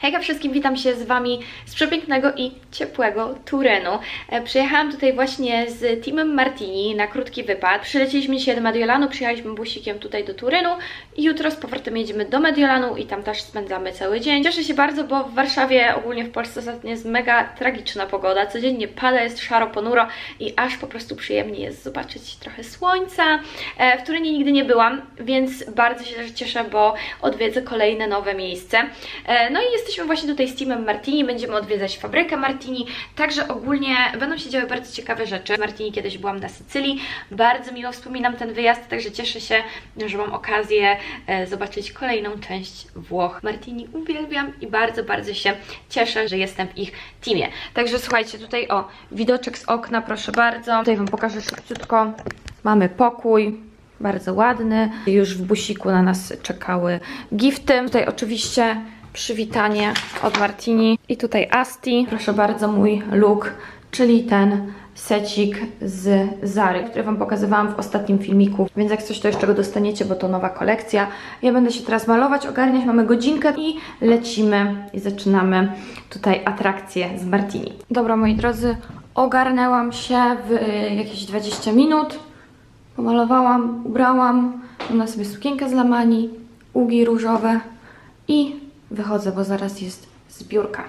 Hejka wszystkim, witam się z Wami z przepięknego i ciepłego Turenu. E, Przyjechałam tutaj właśnie z teamem Martini na krótki wypad. Przylecieliśmy dzisiaj do Mediolanu, przyjechaliśmy busikiem tutaj do Turenu i jutro z powrotem jedziemy do Mediolanu i tam też spędzamy cały dzień. Cieszę się bardzo, bo w Warszawie, ogólnie w Polsce ostatnio jest mega tragiczna pogoda. Codziennie pada, jest szaro, ponuro i aż po prostu przyjemnie jest zobaczyć trochę słońca. E, W Turenie nigdy nie byłam, więc bardzo się też cieszę, bo odwiedzę kolejne nowe miejsce. E, No i jesteśmy właśnie tutaj z teamem Martini, będziemy odwiedzać fabrykę Martini, także ogólnie będą się działy bardzo ciekawe rzeczy. Martini kiedyś byłam na Sycylii, bardzo miło wspominam ten wyjazd, także cieszę się, że mam okazję e, zobaczyć kolejną część Włoch. Martini uwielbiam i bardzo, bardzo się cieszę, że jestem w ich teamie. Także słuchajcie, tutaj o, widoczek z okna, proszę bardzo. Tutaj Wam pokażę szybciutko. Mamy pokój, bardzo ładny. Już w busiku na nas czekały gifty. Tutaj oczywiście przywitanie od Martini. I tutaj Asti. Proszę bardzo, mój look, czyli ten secik z Zary, który Wam pokazywałam w ostatnim filmiku. Więc jak coś, to jeszcze go dostaniecie, bo to nowa kolekcja. Ja będę się teraz malować, ogarniać. Mamy godzinkę i lecimy i zaczynamy tutaj atrakcję z Martini. Dobra, moi drodzy, ogarnęłam się w y, jakieś 20 minut. Pomalowałam, ubrałam, mam na sobie sukienkę z lamani, ugi różowe i wychodzę, bo zaraz jest zbiórka.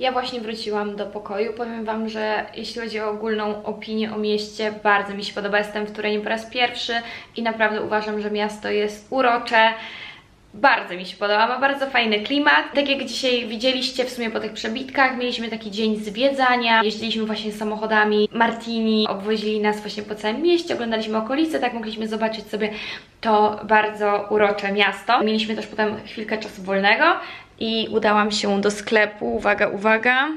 Ja właśnie wróciłam do pokoju. Powiem Wam, że jeśli chodzi o ogólną opinię o mieście, bardzo mi się podoba. Jestem w Turenie po raz pierwszy i naprawdę uważam, że miasto jest urocze. Bardzo mi się podoba, ma bardzo fajny klimat. Tak jak dzisiaj widzieliście w sumie po tych przebitkach, mieliśmy taki dzień zwiedzania. Jeździliśmy właśnie samochodami Martini, obwozili nas właśnie po całym mieście, oglądaliśmy okolice, tak mogliśmy zobaczyć sobie to bardzo urocze miasto. Mieliśmy też potem chwilkę czasu wolnego i udałam się do sklepu. Uwaga, uwaga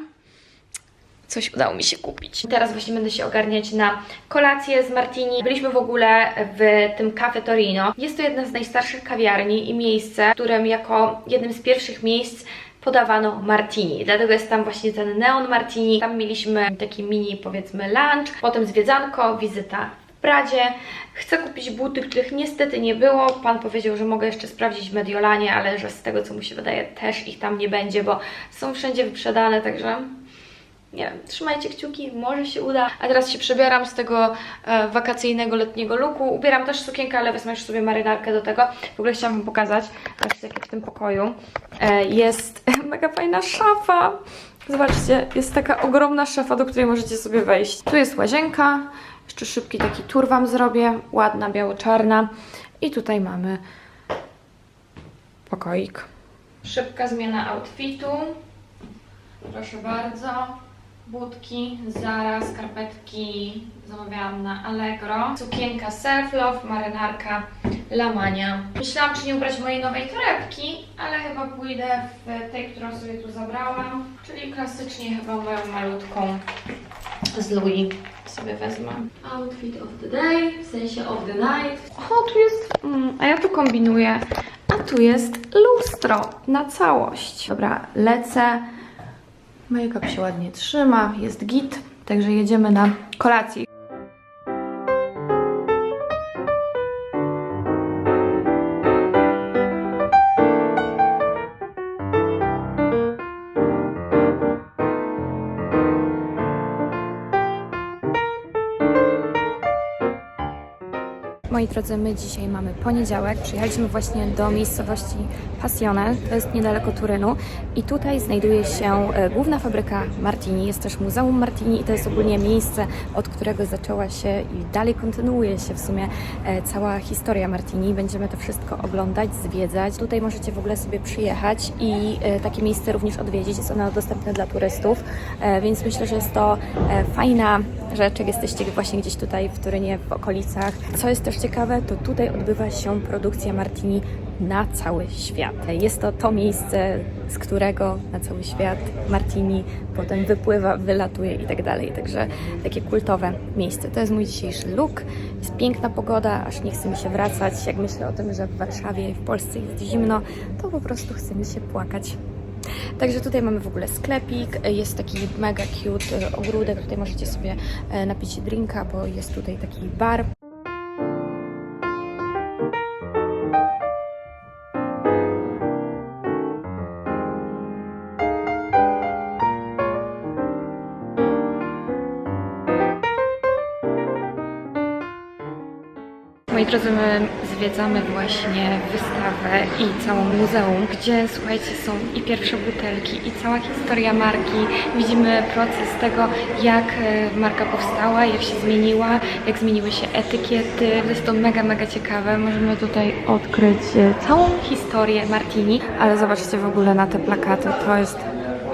coś udało mi się kupić. Teraz właśnie będę się ogarniać na kolację z Martini. Byliśmy w ogóle w tym Cafe Torino. Jest to jedna z najstarszych kawiarni i miejsce, w którym jako jednym z pierwszych miejsc podawano martini. Dlatego jest tam właśnie ten neon martini. Tam mieliśmy taki mini powiedzmy lunch, potem zwiedzanko, wizyta Pradzie. Chcę kupić buty, których niestety nie było. Pan powiedział, że mogę jeszcze sprawdzić w Mediolanie, ale że z tego co mu się wydaje też ich tam nie będzie, bo są wszędzie wyprzedane, także nie wiem, trzymajcie kciuki, może się uda. A teraz się przebieram z tego e, wakacyjnego, letniego looku. Ubieram też sukienkę, ale wezmę już sobie marynarkę do tego. W ogóle chciałam Wam pokazać, patrzcie jak w tym pokoju e, jest mega fajna szafa. Zobaczcie, jest taka ogromna szafa, do której możecie sobie wejść. Tu jest łazienka, jeszcze szybki taki tur Wam zrobię, ładna, biało-czarna. I tutaj mamy pokoik. Szybka zmiana outfitu. Proszę bardzo. Budki, Zara, skarpetki zamawiałam na Allegro. Sukienka Self Love, marynarka Lamania. Myślałam, czy nie ubrać mojej nowej torebki, ale chyba pójdę w tej, którą sobie tu zabrałam. Czyli klasycznie chyba moją malutką z Louis sobie wezmę. Outfit of the day, w sensie of the night. O, tu jest... Mm, a ja tu kombinuję. A tu jest lustro na całość. Dobra, lecę. Make-up się ładnie trzyma, jest git, także jedziemy na kolację. Drodzy, my dzisiaj mamy poniedziałek. Przyjechaliśmy właśnie do miejscowości Passione, to jest niedaleko Turynu i tutaj znajduje się e, główna fabryka Martini, jest też Muzeum Martini i to jest ogólnie miejsce, od którego zaczęła się i dalej kontynuuje się w sumie e, cała historia Martini. Będziemy to wszystko oglądać, zwiedzać. Tutaj możecie w ogóle sobie przyjechać i e, takie miejsce również odwiedzić. Jest ono dostępne dla turystów, więc myślę, że jest to fajna rzecz, jak jesteście właśnie gdzieś tutaj w Turynie, w okolicach. Co jest też ciekawe, to tutaj odbywa się produkcja Martini na cały świat. Jest to to miejsce, z którego na cały świat Martini potem wypływa, wylatuje i tak dalej. Także takie kultowe miejsce. To jest mój dzisiejszy look. Jest piękna pogoda, aż nie chce mi się wracać. Jak myślę o tym, że w Warszawie i w Polsce jest zimno, to po prostu chce mi się płakać. Także tutaj mamy w ogóle sklepik, jest taki mega cute ogródek, tutaj możecie sobie e, napić drinka, bo jest tutaj taki bar. Moi drodzy, my zwiedzamy właśnie wystawę i całą muzeum, gdzie słuchajcie, są i pierwsze butelki, i cała historia marki. Widzimy proces tego, jak e, marka powstała, jak się zmieniła, jak zmieniły się etykiety. Jest to mega, mega ciekawe. Możemy tutaj odkryć e, całą historię Martini, ale zobaczcie w ogóle na te plakaty, to jest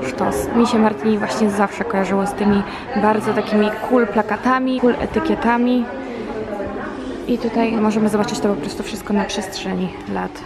sztos. Mi się Martini właśnie zawsze kojarzyło z tymi bardzo takimi cool plakatami, cool etykietami. I tutaj możemy zobaczyć to po prostu wszystko na przestrzeni lat.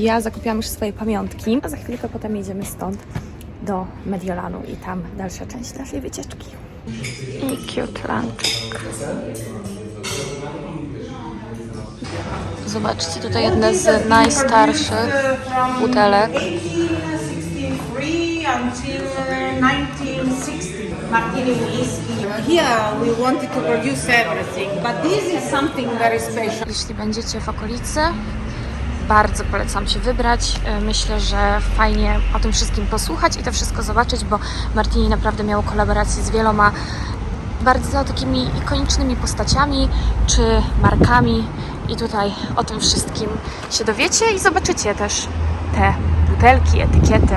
Ja zakupiłam już swoje pamiątki, a za chwilkę potem jedziemy stąd do Mediolanu i tam dalsza część naszej wycieczki. I cute lunchek. Zobaczcie, tutaj jedna z najstarszych butelek. 1963 until 1960. Martini whiskey. Here we wanted to produce everything, but this is something very special. Jeśli będziecie w okolicy, bardzo polecam się wybrać. E, Myślę, że fajnie o tym wszystkim posłuchać i to wszystko zobaczyć, bo Martini naprawdę miało kolaboracje z wieloma bardzo takimi ikonicznymi postaciami czy markami i tutaj o tym wszystkim się dowiecie i zobaczycie też te butelki, etykiety.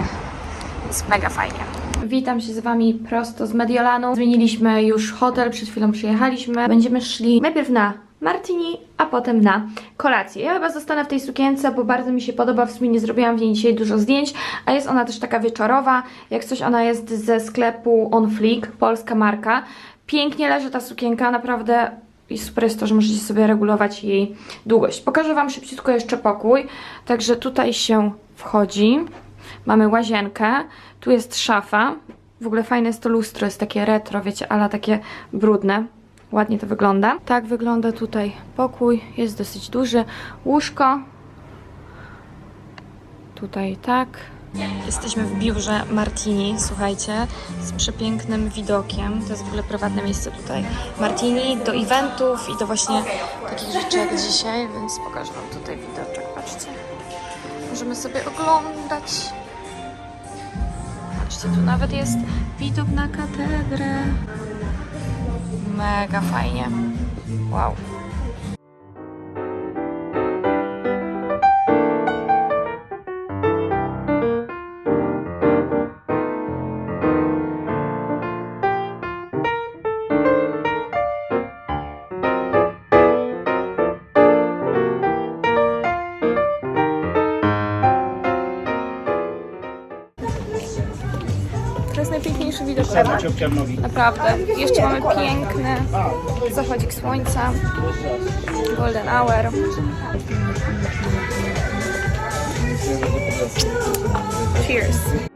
Jest mega fajnie. Witam się z Wami prosto z Mediolanu. Zmieniliśmy już hotel, przed chwilą przyjechaliśmy. Będziemy szli najpierw na martini, a potem na kolację. Ja chyba zostanę w tej sukience, bo bardzo mi się podoba. W sumie nie zrobiłam w niej dzisiaj dużo zdjęć, a jest ona też taka wieczorowa. Jak coś, ona jest ze sklepu On Fleek, polska marka. Pięknie leży ta sukienka, naprawdę i super jest to, że możecie sobie regulować jej długość. Pokażę Wam szybciutko jeszcze pokój. Także tutaj się wchodzi. Mamy łazienkę, tu jest szafa. W ogóle fajne jest to lustro, jest takie retro, wiecie, ale takie brudne. Ładnie to wygląda. Tak wygląda tutaj pokój, jest dosyć duży. Łóżko. Tutaj tak. Jesteśmy w biurze Martini, słuchajcie, z przepięknym widokiem. To jest w ogóle prywatne miejsce tutaj. Martini do eventów i do właśnie takich rzeczy jak dzisiaj, więc pokażę Wam tutaj widoczek, patrzcie. Możemy sobie oglądać. Patrzcie, tu nawet jest widok na katedrę. Mega fajnie. Wow. Naprawdę. Jeszcze mamy piękny zachodzik słońca. Golden hour. Cheers.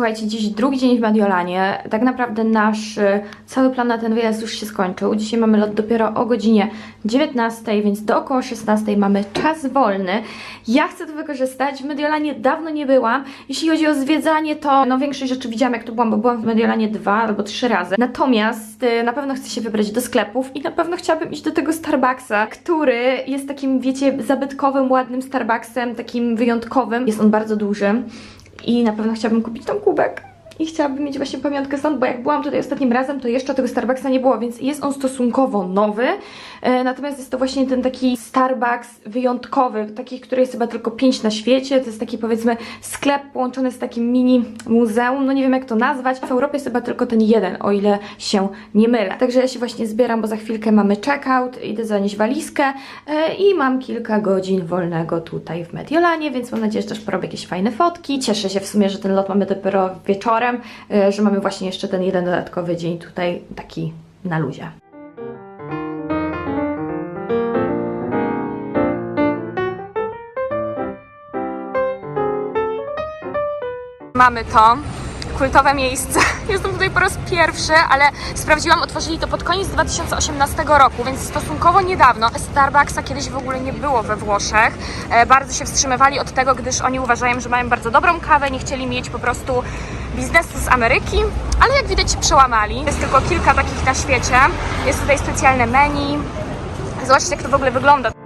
Słuchajcie, dziś drugi dzień w Mediolanie. Tak naprawdę nasz y, cały plan na ten wyjazd już się skończył. Dzisiaj mamy lot dopiero o godzinie 19, więc do około 16 mamy czas wolny. Ja chcę to wykorzystać. W Mediolanie dawno nie byłam. Jeśli chodzi o zwiedzanie, to no większość rzeczy widziałam jak tu byłam, bo byłam w Mediolanie dwa albo trzy razy. Natomiast y, na pewno chcę się wybrać do sklepów i na pewno chciałabym iść do tego Starbucksa, który jest takim, wiecie, zabytkowym, ładnym Starbucksem, takim wyjątkowym. Jest on bardzo duży. I na pewno chciałabym kupić tam kubek. I chciałabym mieć właśnie pamiątkę stąd, bo jak byłam tutaj ostatnim razem, to jeszcze tego Starbucksa nie było, więc jest on stosunkowo nowy. E, natomiast jest to właśnie ten taki Starbucks wyjątkowy, taki, który jest chyba tylko 5 na świecie. To jest taki powiedzmy sklep połączony z takim mini muzeum. No nie wiem jak to nazwać. W Europie jest chyba tylko ten jeden, o ile się nie mylę. Także ja się właśnie zbieram, bo za chwilkę mamy checkout, idę zanieść walizkę e, i mam kilka godzin wolnego tutaj w Mediolanie, więc mam nadzieję, że też porobię jakieś fajne fotki. Cieszę się w sumie, że ten lot mamy dopiero wieczorem, e, że mamy właśnie jeszcze ten jeden dodatkowy dzień tutaj taki na luzie. Mamy to. Kultowe miejsce. Jestem tutaj po raz pierwszy, ale sprawdziłam, otworzyli to pod koniec 2018 roku, więc stosunkowo niedawno. Starbucksa kiedyś w ogóle nie było we Włoszech. E, bardzo się wstrzymywali od tego, gdyż oni uważają, że mają bardzo dobrą kawę, nie chcieli mieć po prostu biznesu z Ameryki, ale jak widać przełamali. Jest tylko kilka takich na świecie. Jest tutaj specjalne menu. Zobaczcie, jak to w ogóle wygląda.